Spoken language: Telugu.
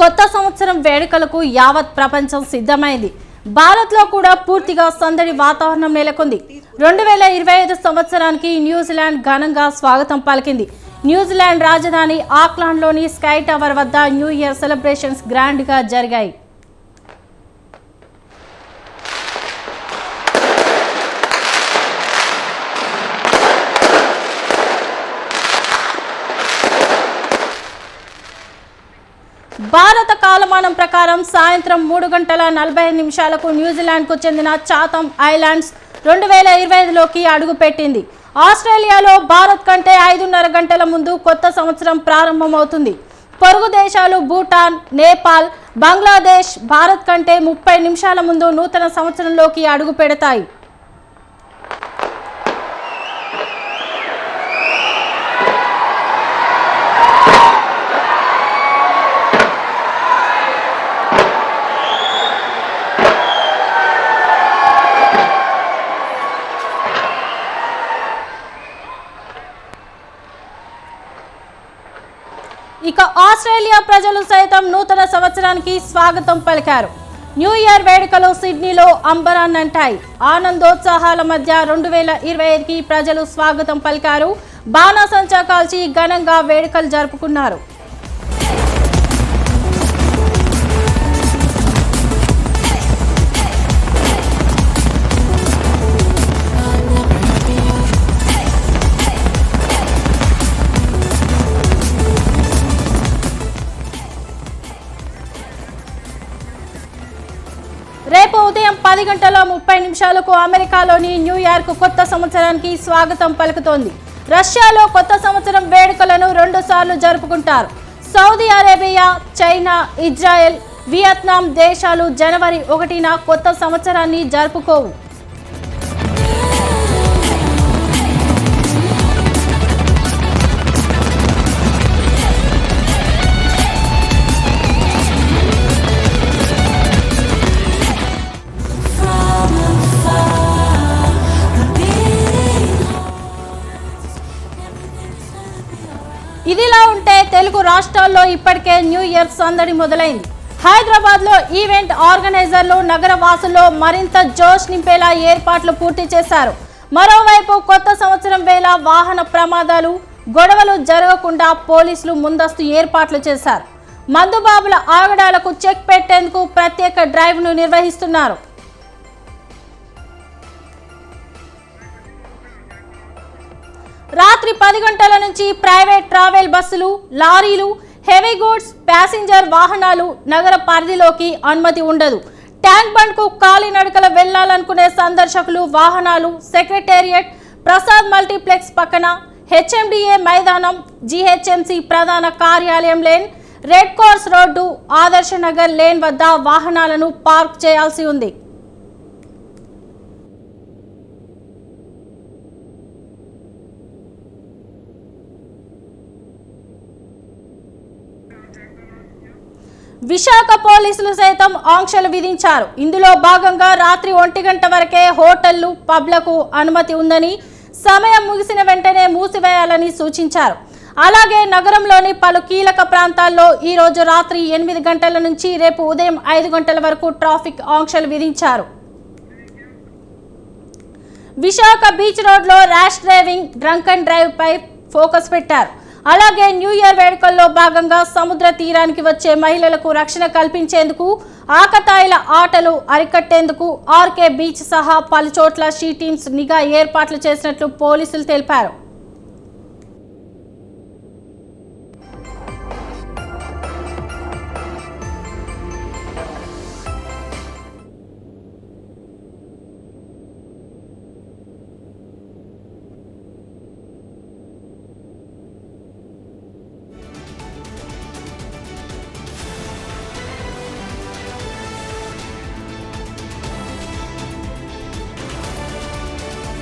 కొత్త సంవత్సరం వేడుకలకు యావత్ ప్రపంచం సిద్ధమైంది. భారత్లో కూడా పూర్తిగా సందడి వాతావరణం నెలకొంది. రెండు వేల ఇరవై ఐదు సంవత్సరానికి న్యూజిలాండ్ ఘనంగా స్వాగతం పలికింది. న్యూజిలాండ్ రాజధాని ఆక్లాండ్లోని స్కై టవర్ వద్ద న్యూ ఇయర్ సెలబ్రేషన్స్ గ్రాండ్గా జరిగాయి. భారత కాలమానం ప్రకారం సాయంత్రం మూడు గంటల నలభై నిమిషాలకు న్యూజిలాండ్కు చెందిన చాతం ఐలాండ్స్ రెండు వేల ఇరవై ఐదులోకి అడుగుపెట్టింది. ఆస్ట్రేలియాలో భారత్ కంటే ఐదున్నర గంటల ముందు కొత్త సంవత్సరం ప్రారంభమవుతుంది. పొరుగు దేశాలు భూటాన్ నేపాల్ బంగ్లాదేశ్ భారత్ కంటే ముప్పై నిమిషాల ముందు నూతన సంవత్సరంలోకి అడుగు పెడతాయి ఇక ఆస్ట్రేలియా ప్రజలు సైతం నూతన సంవత్సరానికి స్వాగతం పలికారు. న్యూ ఇయర్ వేడుకలు సిడ్నీలో అంబరాన్నంటాయి. ఆనందోత్సాహాల మధ్య రెండు వేల ఇరవై ఐదుకి ప్రజలు స్వాగతం పలికారు. బాణాసంచా కాల్చి ఘనంగా వేడుకలు జరుపుకున్నారు. పది గంటల ముప్పై నిమిషాలకు అమెరికాలోని న్యూయార్క్ కొత్త సంవత్సరానికి స్వాగతం పలుకుతోంది. రష్యాలో కొత్త సంవత్సరం వేడుకలను రెండు సార్లు జరుపుకుంటారు. Saudi Arabia China Israel Vietnam దేశాలు జనవరి ఒకటిన కొత్త సంవత్సరాన్ని జరుపుకోవు. తెలుగు రాష్ట్రాల్లో ఇప్పటికే న్యూ ఇయర్ సందడి మొదలైంది. హైదరాబాద్లో ఈవెంట్ ఆర్గనైజర్లు నగర వాసుల్లో మరింత జోష్ నింపేలా ఏర్పాట్లు పూర్తి చేశారు. మరోవైపు కొత్త సంవత్సరం వేళ వాహన ప్రమాదాలు గొడవలు జరగకుండా పోలీసులు ముందస్తు ఏర్పాట్లు చేశారు. మందుబాబుల ఆగడాలకు చెక్ పెట్టేందుకు ప్రత్యేక డ్రైవ్ను నిర్వహిస్తున్నారు. రాత్రి పది గంటల నుంచి ప్రైవేట్ ట్రావెల్ బస్సులు లారీలు హెవీ గూడ్స్ ప్యాసింజర్ వాహనాలు నగర పరిధిలోకి అనుమతి ఉండదు. ట్యాంక్ బండ్కు కాలినడకల వెళ్ళాలనుకునే సందర్శకులు వాహనాలు సెక్రటేరియట్ ప్రసాద్ మల్టీప్లెక్స్ పక్కన హెచ్ఎండిఏ మైదానం జీహెచ్ఎంసీ ప్రధాన కార్యాలయం లేన్ రెడ్ కోర్స్ రోడ్డు ఆదర్శ నగర్ లేన్ వద్ద వాహనాలను పార్క్ చేయాల్సి ఉంది. విశాఖ పోలీసులు సైతం ఆంక్షలు విధించారు. ఇందులో భాగంగా రాత్రి ఒంటి గంట వరకే హోటళ్ళు పబ్లకు అనుమతి ఉందని సమయం ముగిసిన వెంటనే మూసివేయాలని సూచించారు. అలాగే నగరంలోని పలు కీలక ప్రాంతాల్లో ఈ రోజు రాత్రి ఎనిమిది గంటల నుంచి రేపు ఉదయం ఐదు గంటల వరకు ట్రాఫిక్ ఆంక్షలు విధించారు. విశాఖ బీచ్ రోడ్లో rash driving drunk and drive pi focus పెట్టారు. అలాగే న్యూ ఇయర్ వేడుకల్లో భాగంగా సముద్ర తీరానికి వచ్చే మహిళలకు రక్షణ కల్పించేందుకు ఆకతాయిల ఆటలు అరికట్టేందుకు ఆర్కే బీచ్ సహా పలుచోట్ల షీ టీమ్స్ నిఘా ఏర్పాట్లు చేసినట్లు పోలీసులు తెలిపారు.